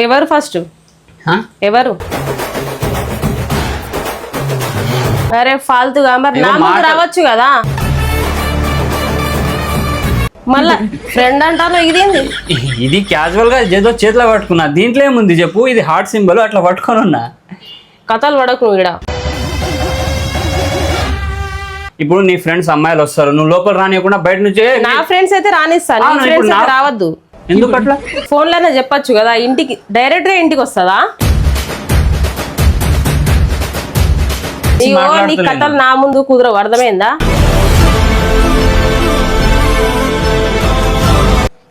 ఎవరు ఫస్ట్? ఎవరు? అరే ఫాల్తుగా. మరి నా ముందు రావచ్చు కదా? మళ్ళా ఫ్రెండ్ అంటాను ఇదేంది? ఇది క్యాజువల్గా ఏదో చేతిలో పట్టుకున్నా. దీంట్లో ఏముంది చెప్పు? ఇది హార్ట్ సింబల్ అట్లా పట్టుకొని ఉన్నా. కథలు పడకు ఈడ. ఇప్పుడు నీ ఫ్రెండ్స్ అమ్మాయిలు వస్తారు. నువ్వు లోపల రానియకుండా బయట నుంచే నా ఫ్రెండ్స్ అయితే రానిస్తాను రావద్దు. ఎందుకు అట్లా ఫోన్లోనే చెప్పొచ్చు కదా ఇంటికి డైరెక్ట్గా ఇంటికి వస్తుందా? నీ. కథలు నా ముందు కుదరవు అర్థమైందా?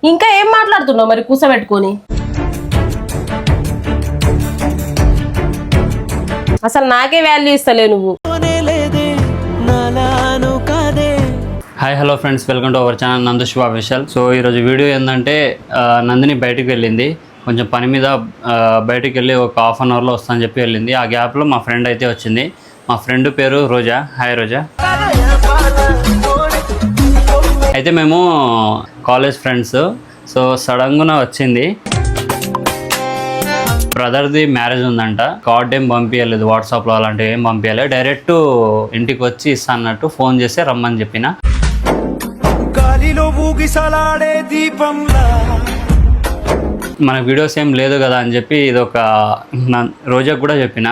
ఇంకా ఏం మాట్లాడుతున్నావు మరి కూసబెట్టుకొని? అసలు నాకే వాల్యూ ఇస్తలే నువ్వు. Hi hello friends welcome to our channel Nandu Shiva Vishal so ఈరోజు వీడియో ఏంటంటే నందిని బయటికి వెళ్ళింది. కొంచెం పని మీద బయటికి వెళ్ళి ఒక హాఫ్ అన్ అవర్లో వస్తా అని చెప్పి వెళ్ళింది. ఆ గ్యాప్లో మా ఫ్రెండ్ అయితే వచ్చింది. మా ఫ్రెండ్ పేరు రోజా. హాయ్ రోజా. అయితే మేము కాలేజ్ ఫ్రెండ్స్ సో సడన్గా వచ్చింది. బ్రదర్ది మ్యారేజ్ ఉందంట. కార్డ్ ఏం పంపించలేదు వాట్సాప్లో అలాంటివి ఏం పంపించలేదు డైరెక్ట్ ఇంటికి వచ్చి ఇస్తా అన్నట్టు ఫోన్ చేస్తే రమ్మని చెప్పిన. దీపంలా. మన వీడియోస్ ఏం లేదు కదా అని చెప్పి ఇది ఒక రోజా కూడా చెప్పిన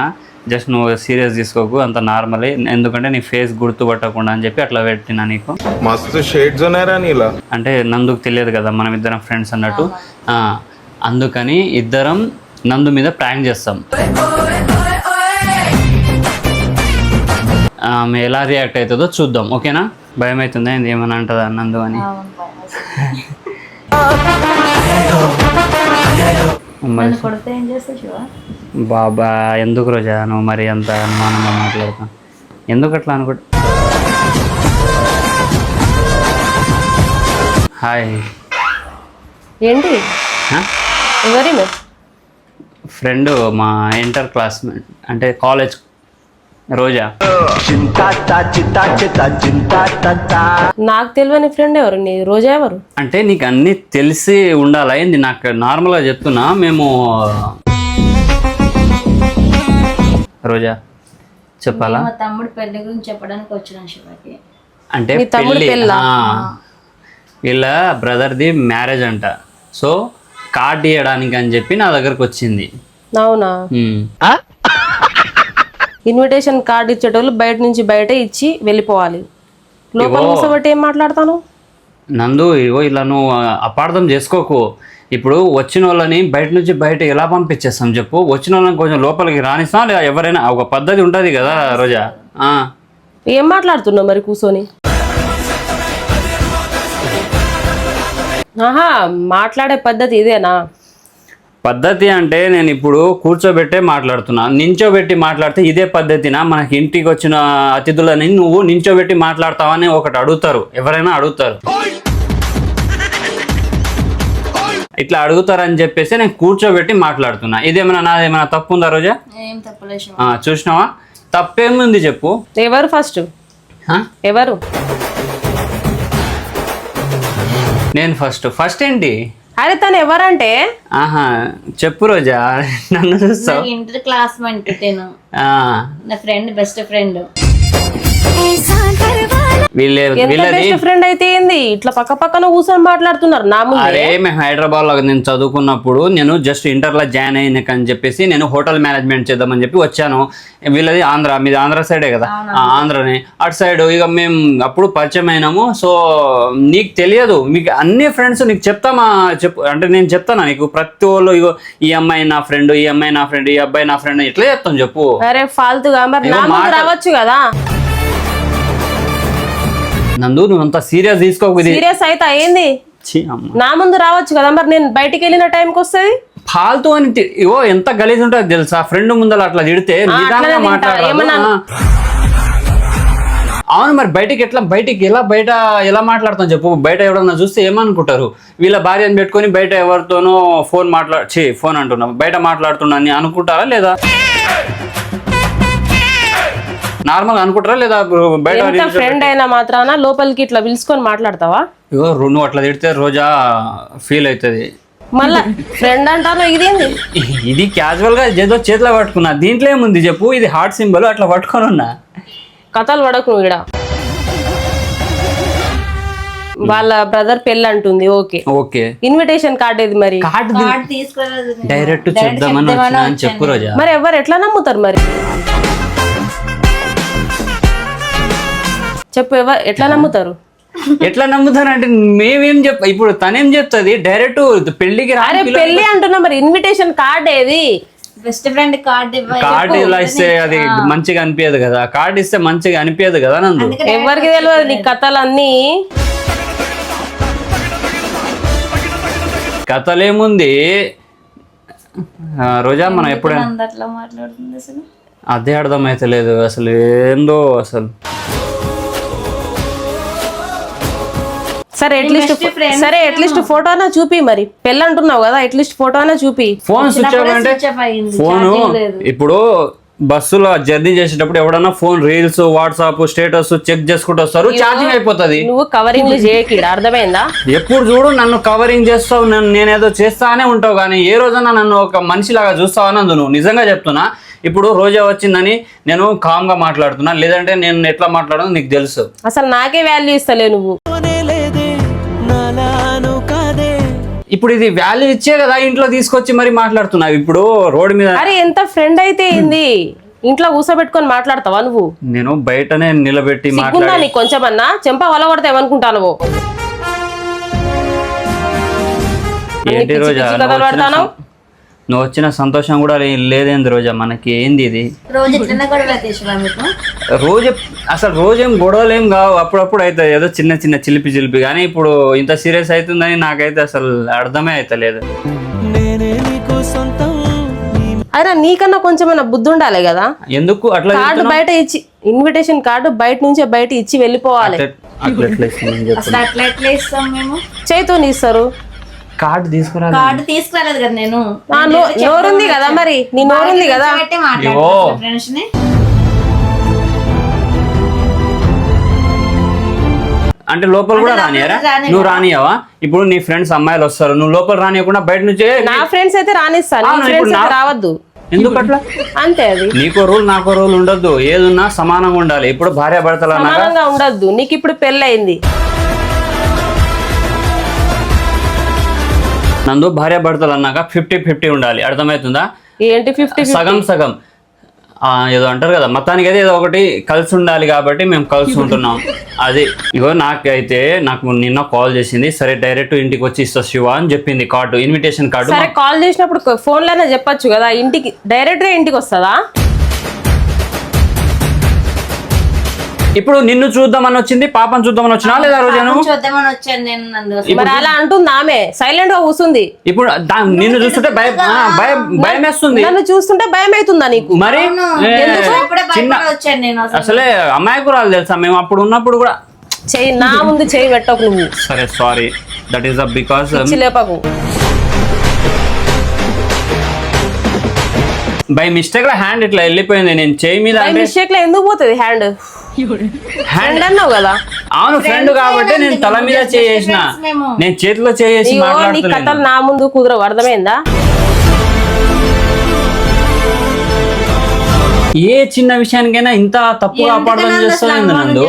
జస్ట్ నువ్వు సీరియస్ తీసుకోకు అంత నార్మల్ ఎందుకంటే నీ ఫేస్ గుర్తుపట్టకుండా అని చెప్పి అట్లా పెట్టినా నీకు. మస్తు షేడ్స్ ఉన్నారా నీ అంటే నందుకు తెలియదు కదా మనం ఇద్దరం ఫ్రెండ్స్ అన్నట్టు. అందుకని ఇద్దరం నందు మీద ప్రాంక్ చేస్తాం. ఆమె ఎలా రియాక్ట్ అవుతుందో చూద్దాం ఓకేనా? భయం అవుతుందా ఏమైనా అంటుందా నందు అని? మరి కొడితే ఏం చేస్తావు శివ? బాబా ఎందుకు రోజా? నువ్వు మరి అంత అనుమానంగా మాట్లాడతా ఎందుకు అట్లా అనుకుంటా హాయ్. ఏంటి? హ? ఎవరి ఫ్రెండ్ మా ఇంటర్ క్లాస్మేట్ అంటే కాలేజ్ రోజా. నాకు తెలియని ఫ్రెండ్ ఎవరు? నీ రోజా ఎవరు? అంటే నీకు అన్నీ తెలిసి ఉండాలి? ఏంది? నాకు నార్మల్గా చెప్తున్నా మేము రోజా చెప్పాలా? మా తమ్ముడు పెళ్ళి గురించి చెప్పడానికి వచ్చిన శివకి. అంటే నీ తమ్ముడు పెళ్ళి పెళ్ళా? ఆ. వీళ్ళ బ్రదర్ది మ్యారేజ్ అంట. సో కార్డ్ ఇవ్వడానికి అని చెప్పి నా దగ్గరకు వచ్చింది. అవునా? ఉమ్. ఇన్విటేషన్ కార్డు ఇచ్చేటోళ్ళు బయట నుంచి బయట ఇచ్చి వెళ్ళిపోవాలి. లోపల. కూర్చోబెట్టి ఏం మాట్లాడతాను? నందు ఇగో ఇలా నువ్వు అపార్థం చేసుకోకు. ఇప్పుడు వచ్చిన వాళ్ళని బయట నుంచి బయట ఎలా పంపించేస్తాం చెప్పు? వచ్చిన వాళ్ళని కొంచెం లోపలికి రానిస్తాం లేదా? ఎవరైనా ఒక పద్ధతి ఉంటుంది కదా రోజా. ఏం మాట్లాడుతున్నావు మరి కూర్చొని ఆహా మాట్లాడే పద్ధతి ఇదేనా? పద్ధతి అంటే నేను ఇప్పుడు కూర్చోబెట్టే మాట్లాడుతున్నా. నించోబెట్టి మాట్లాడితే ఇదే పద్ధతినా? మనకి ఇంటికి వచ్చిన అతిథులని నువ్వు నించోబెట్టి మాట్లాడతావని ఒకటి అడుగుతారు. ఎవరైనా అడుగుతారు. ఇట్లా అడుగుతారని చెప్పేసి నేను కూర్చోబెట్టి మాట్లాడుతున్నా. ఇదేమైనా నాదేమైనా తప్పు ఉందా రోజా? చూసినావా? తప్పేముంది చెప్పు. ఎవరు ఫస్ట్ హ? ఎవరు? నేను ఫస్ట్ ఫస్ట్ ఏంటి? అరే తను ఎవరంటే? ఆహా చెప్పు రోజా నన్ను చూస్తావు. నాకు ఇంటర్ క్లాస్మేట్ నేను ఆ, నా ఫ్రెండ్ బెస్ట్ ఫ్రెండ్ ఫ్రెండ్ అయితే ఏంది? ఇట్లా పక్క పక్కన కూర్చొని మాట్లాడుతున్నారు నా అరే మేము హైదరాబాద్లో నేను చదువుకున్నప్పుడు నేను జస్ట్ ఇంటర్లో జాయిన్ అయినాకని చెప్పేసి నేను హోటల్ మేనేజ్మెంట్ చేద్దామని చెప్పి వచ్చాను. వీళ్ళది ఆంధ్ర మీది ఆంధ్ర సైడే కదా? ఆ, ఆంధ్రని. అటు సైడ్ ఇక మేము అప్పుడు పరిచయం అయినాము. సో నీకు తెలియదు. మీకు అన్ని ఫ్రెండ్స్ నీకు చెప్తామా? చెప్పు అంటే నేను చెప్తాను నీకు? ప్రతి వాళ్ళు ఇగో ఈ అమ్మాయి నా ఫ్రెండ్ ఈ అమ్మాయి నా ఫ్రెండ్ ఈ అబ్బాయి నా ఫ్రెండ్ ఇట్లా చెప్తాను చెప్పు? అరే ఫాల్తుగా. రావచ్చు కదా? నందు నువ్వు అంత సీరియస్ తీసుకోకు ఇది. సీరియస్ అయితే అమ్మ. నా ముందు రావచ్చు కదా మరి నేను బయటికి వెళ్ళిన టైంకి వస్తుంది? ఫాల్తూ అని తి- ఇగో ఎంత గలీజ్ ఉంటుంది తెలుసా? ఫ్రెండ్ ముందర అట్లా తిడితే నిదానంగా అట్లనే తింటా. మాట్లాడాలి. ఏమన్నా ఆ. అవును మరి బయటికి ఎట్లా బయటికి ఎలా బయట ఎలా మాట్లాడతాం చెప్పు? బయట ఎవరన్నా చూస్తే ఏమనుకుంటారు? వీళ్ళ భార్యను పెట్టుకొని బయట ఎవరితోనో ఫోన్ మాట్లా ఛీ ఫోన్ అంటున్నాం. బయట మాట్లాడుతున్నా అని అనుకుంటారా లేదా? నార్మల్ అనుకుంటారా లేదా బయట ఫ్రెండ్ అయినా మాత్రాన? లోపలికి ఇట్లా పిలుచుకొని మాట్లాడతావా? ఇగో నువ్వు అట్లా తిడితే రోజా ఫీల్ అవుతుంది మళ్ళా ఫ్రెండ్ అంటాను ఇదేంది? ఇది క్యాజువల్గా ఏదో చేతిలో పట్టుకున్నా. దీంట్లో ఏముంది చెప్పు? ఇది హార్ట్ సింబల్ అట్లా పట్టుకొని ఉన్నా. కథలు పడకు ఈడ. వాళ్ళ బ్రదర్ పెళ్ళి అంటుంది ఓకే. ఓకే. ఇన్విటేషన్ కార్డ్ ఏది మరి? కార్డు. డైరెక్ట్ వచ్చాను. చెప్పు రోజా. మరి ఎవరు ఎట్లా నమ్ముతారు మరి? చెప్పు ఎవరు? ఎట్లా నమ్ముతారు? ఎట్లా నమ్ముతారంటే మేమేం చెప్ ఇప్పుడు తనేం చెప్తుంది? డైరెక్ట్ పెళ్ళికి అరే పెళ్ళి అంటున్నా మరి ఇన్విటేషన్ కార్డ్ ఏది? బెస్ట్ ఫ్రెండ్ కార్డు ఇలా ఇస్తే అది మంచిగా అనిపించదు కదా. కార్డు ఇస్తే మంచిగా అనిపించదు కదా నందు? ఎవరికి తెలియదు నీ కథలు అన్నీ కథలేముంది? రోజా మనం ఎప్పుడైనా అదే అర్థమైతే లేదు అసలు ఏందో అసలు. సరే friend సరే ఎట్లీస్ట్ ఫోటో అయినా చూపి మరి. పెళ్ళి అంటున్నావు కదా ఎట్లీస్ట్ ఫోటో అయినా చూపి. ఫోన్ స్విచ్ ఆఫ్ అంటే ఫోను ఛార్జింగ్ లేదు. ఇప్పుడు బస్సులో జర్నీ చేసేటప్పుడు ఎవడన్నా phone reels WhatsApp status check చేసుకుంటూ వస్తారు ఛార్జింగ్ అయిపోతుంది. నువ్వు కవరింగ్ చేయకి అర్థమైందా? ఎప్పుడు చూడు నన్ను కవరింగ్ చేస్తావు నన్ను నేనేదో చేస్తానే ఉంటావు కానీ ఏ రోజన్నా నన్ను ఒక మనిషిలాగా చూస్తావు అనందు నువ్వు? నిజంగా చెప్తున్నా ఇప్పుడు రోజా వచ్చిందని నేను కామ్గా మాట్లాడుతున్నా లేదంటే నేను ఎట్లా మాట్లాడను నీకు తెలుసు. అసలు నాకే వాల్యూ ఇస్తలే నువ్వు. నాలాను కాదే. ఇప్పుడు ఇది వాల్యూ ఇచ్చే కదా ఇంట్లో తీసుకొచ్చి మరి మాట్లాడుతున్నావు? ఇప్పుడు రోడ్డు మీద అరే ఎంత ఫ్రెండ్ అయితే ఏంది? ఇంట్లో కూసబెట్టుకొని మాట్లాడతావా నువ్వు? నేను బయటనే నిలబెట్టి సిగ్గుందా మాట్లాడి నీకు కొంచెమన్నా? చెంప వలగొడతా ఏమనుకుంటాను ఏంటి రోజా? నువ్వు వచ్చిన నువ్వు వచ్చిన సంతోషం కూడా లేదేంది రోజా మనకి ఏంది ఇది? రోజు అసలు రోజేం గొడవలు ఏం కావు అప్పుడప్పుడు అవుతాయి ఏదో చిన్న చిన్న చిలిపి చిలిపి కానీ ఇప్పుడు ఇంత సీరియస్ అవుతుందని నాకైతే అసలు అర్థమే అవుతలేదు అయినా నీకన్నా కొంచెమైనా బుద్ధి ఉండాలి కదా? ఎందుకు అట్లా కార్డు బయట ఇచ్చి ఇన్విటేషన్ కార్డు బయట నుంచే బయట ఇచ్చి వెళ్ళిపోవాలి. చేతితో ఇస్తారు. కార్డు తీసుకురా కార్డు తీసుకురాలేదు కదా నేను. ఆ, నో- నోరుంది కదా మరి? నీ నోరుంది కదా? పెట్టి. మాట్లాడుతున్నాను అంటే లోపల కూడా అంటే రానియరా? రానివ్వరా? నువ్వు రానియవా? ఇప్పుడు నీ ఫ్రెండ్స్ అమ్మాయిలు వస్తారు. నువ్వు లోపల రానియకుండా బయట నుంచే నా ఫ్రెండ్స్ అయితే రానిస్తాను నీ అవును, ఇప్పుడు ఫ్రెండ్స్ అయితే నా- రావద్దు. ఎందుకు అట్లా? అంతే అది. నీకో రూల్ నాకో రూల్ ఉండొద్దు. ఏదున్నా సమానంగా ఉండాలి. ఇప్పుడు భార్య భర్తలు అన్నాక సమానంగా ఉండద్దు. నీకు ఇప్పుడు పెళ్ళయింది. నందు భార్య భర్తలు అన్నాక ఫిఫ్టీ ఫిఫ్టీ ఉండాలి. అర్థమవుతుందా? ఏంటి ఫిఫ్టీ సగం సగం. ఏదో అంటారు కదా మొత్తానికి అయితే ఏదో ఒకటి కలిసి ఉండాలి కాబట్టి మేము కలిసి ఉంటున్నాం. అది. ఇగో నాకైతే నాకు నిన్న కాల్ చేసింది సరే డైరెక్ట్ ఇంటికి వచ్చి ఇస్తా శివ అని చెప్పింది కార్డు ఇన్విటేషన్ కార్డు. సరే కాల్ చేసినప్పుడు ఫోన్లోనే చెప్పొచ్చు కదా ఇంటికి డైరెక్ట్గా ఇంటికి వస్తుందా? ఇప్పుడు నిన్ను చూద్దామని వచ్చింది పాపను చూద్దామని వచ్చినా లేదా రోజా నువ్వు? చూద్దామని వచ్చాను నేను నందు మరి అలా అంటుంది ఆమె. సైలెంట్గా కూర్చుంది ఇప్పుడు దా- నిన్ను చూస్తుంటే భయం ఆ, భయం భయం వేస్తుంది నన్ను చూస్తుంటే భయం అవుతుందా నీకు? మరి? ఏ, ఎందుకు? ఇప్పుడే చిన్న భయపడి వచ్చాను నేను అసలు. అసలే అమాయకురాలు తెలుసా? మేము అప్పుడు ఉన్నప్పుడు కూడా చెయ్యి నా ముందు చెయ్యి పెట్టకు నువ్వు. సరే sorry that is the because పిచ్చి లేపకు. బై మిస్టేక్లో హ్యాండ్ ఇట్లా వెళ్ళిపోయింది. నేను చేయి మీద అంటే మిస్టేక్లో ఎందుకు పోతుంది హ్యాండ్ హ్యాండ్ అన్నావు కదా? అవును ఫ్రెండ్ కాబట్టి నేను తల మీద చేసిన. నేను చేతిలో చేసి నీ కథలు నా ముందు కుదరవు అర్థమైందా? ఏ చిన్న విషయానికైనా ఇంత తప్పుగా అపార్థం నందు?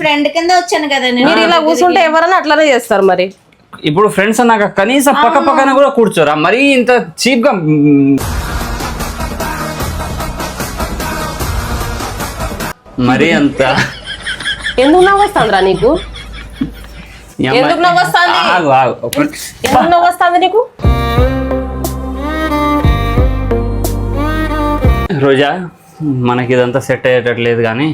ఫ్రెండ్ కింద వచ్చాను కదా మీరు ఇలా కూర్చుంటే ఎవరైనా అట్లనే చేస్తారు మరి. ఇప్పుడు ఫ్రెండ్స్ అన్నాక కనీసం పక్క పక్కన కూడా కూర్చోరా. మరీ ఇంత చీప్గా మరీ అంత. ఎందుకు నవ్వు వస్తుందిరా నీకు ఎందుకు నవ్వు వస్తాంది? ఆగు, ఆగు. ఒక- ఎందుకు నీకు? రోజా మనకి ఇదంతా సెట్ అయ్యేటట్లేదు కానీ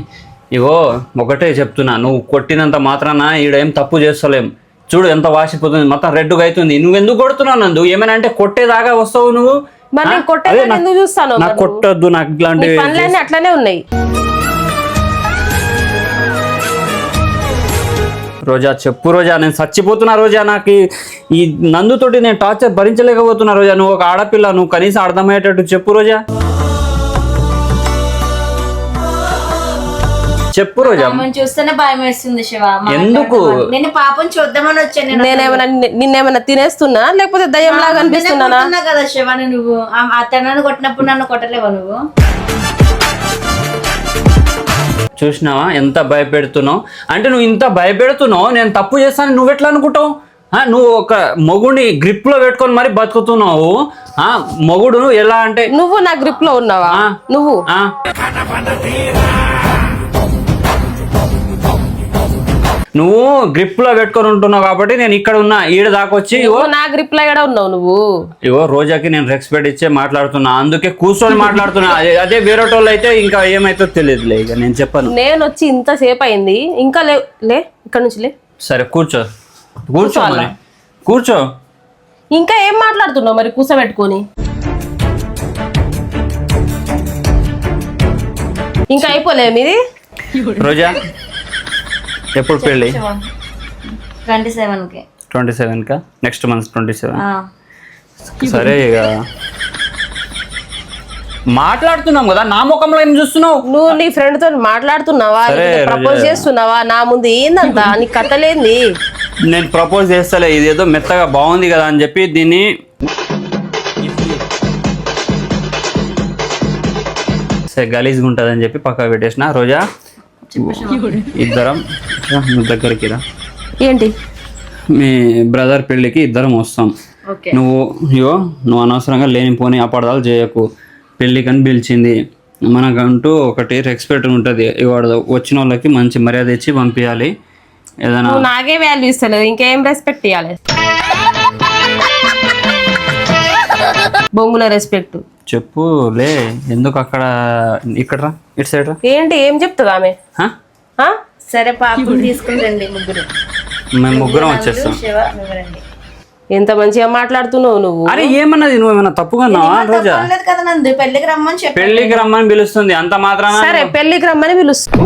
ఇగో ఒకటే చెప్తున్నా. నువ్వు కొట్టినంత మాత్రాన ఈడేం తప్పు చేస్తలేం. చూడు ఎంత వాసిపోతుంది. మొత్తం రెడ్డుగా అవుతుంది నువ్వు ఎందుకు కొడుతున్నావు నందు? ఏమైనా అంటే కొట్టేదాకా వస్తావు నువ్వు? కొట్టేదాకా చూస్తాను నాకు? కొట్టొద్దు నాకు ఇట్లాంటివి అట్లనే ఉన్నాయి. రోజా చెప్పు రోజా నేను చచ్చిపోతున్నా రోజా నాకు ఈ- నందుతోటి నేను టార్చర్ భరించలేకపోతున్నా రోజా. నువ్వు ఒక ఆడపిల్ల నువ్వు కనీసం అర్థమయ్యేటట్టు చెప్పు రోజా. చెప్పు రోజా. చూస్తేనే భయం వేస్తుంది శివ ఎందుకు? నేను పాపం చూద్దామని వచ్చాను నేను నేనేమైనా నిన్ను- నిన్నేమైనా తినేస్తున్నా? లేకపోతే దయ్యం లాగా అనిపిస్తున్నానా కొడుతున్నా కదా శివాని నువ్వు. ఆ- ఆ తనను కొట్టినప్పుడు నన్ను కొట్టలేవా నువ్వు? చూసినావా? ఎంత భయపెడుతున్నావు? అంటే నువ్వు ఇంత భయపెడుతున్నావు నేను తప్పు చేస్తాను నువ్వు ఎట్లా అనుకుంటావు? ఆ, నువ్వు ఒక మొగుడిని గ్రిప్లో పెట్టుకొని మరి బతుకుతున్నావు. ఆ మొగుడు ఎలా అంటే నువ్వు నా గ్రిప్లో ఉన్నావా? ఆ. నువ్వు? నువ్వు గ్రిప్లో పెట్టుకొని ఉంటున్నావు కాబట్టి నేను ఇక్కడ ఉన్నా ఈడ దాకొచ్చి నా గ్రిప్లో ఎక్కడ ఉన్నావు నువ్వు? ఇగో రోజాకి నేను రెస్పెక్ట్ ఇచ్చే మాట్లాడుతున్నా. అందుకే కూర్చొని మాట్లాడుతున్నా. అదే వేరే వాళ్ళు అయితే ఇంకా ఏమైతే తెలియదులే ఇక నేను చెప్పను. నేను వచ్చి ఇంతసేపు అయింది. ఇంకా లే లే ఇక్కడ నుంచి లే. సరే కూర్చో. కూర్చో కూర్చో ఇంకా ఏం మాట్లాడుతున్నావు మరి కూసబెట్టుకొని ఇంకా అయిపోలే మీది? రోజా ఎప్పుడు పెళ్ళి? ట్వంటీ సెవెన్కి. ట్వంటీ సెవెన్ కా? నెక్స్ట్ మంత్ ట్వంటీ సెవెన్ ఆ. సరే ఇక. మాట్లాడుతున్నాం కదా నా ముఖంలో ఏం చూస్తున్నావు? నువ్వు నీ ఫ్రెండ్తో మాట్లాడుతున్నావా? ప్రపోజ్. చేస్తున్నావా? నా ముందు ఏందంతా? నీ కథలేంది? నేను ప్రపోజ్ చేస్తలే ఇదేదో మెత్తగా బాగుంది కదా అని చెప్పి దీన్ని సరే గలీజ్గా ఉంటుంది అని చెప్పి పక్క పెట్టేసిన. రోజా ఇద్దరం దగ్గరికి రా. ఏంటి? మీ బ్రదర్ పెళ్ళికి ఇద్దరం వస్తాం. నువ్వు ఇగో నువ్వు అనవసరంగా లేనిపోని అపార్థాలు చేయకు. పెళ్ళికని పిలిచింది. మనకంటూ ఒకటి రెస్పెక్ట్ ఉంటుంది. ఇవాడు వచ్చిన వాళ్ళకి మంచి మర్యాద ఇచ్చి పంపించాలి ఏదైనా నాకే వాల్యూ ఇస్తలేదు. ఇంకేం రెస్పెక్ట్ ఇవ్వాలి బొంగుల రెస్పెక్ట్ చెప్పు లే ఎందుకు అక్కడ ఇక్కడ రా ఇటు సైడ్ రా. ఏంటి ఏం చెప్తుంది ఆమె? సరే పాపం తీసుకుని రండి ముగ్గురు. మేము ముగ్గురం వచ్చేస్తాం. ఎంత మంచిగా మాట్లాడుతున్నావు నువ్వు? అరే ఏమన్నది నువ్వు ఏమన్నా తప్పుగా అన్నావా రోజా? పెళ్ళికి రమ్మని చెప్పి పెళ్ళికి రమ్మని పిలుస్తుంది అంత మాత్రాన సరే పెళ్ళికి రమ్మని పిలుస్తా.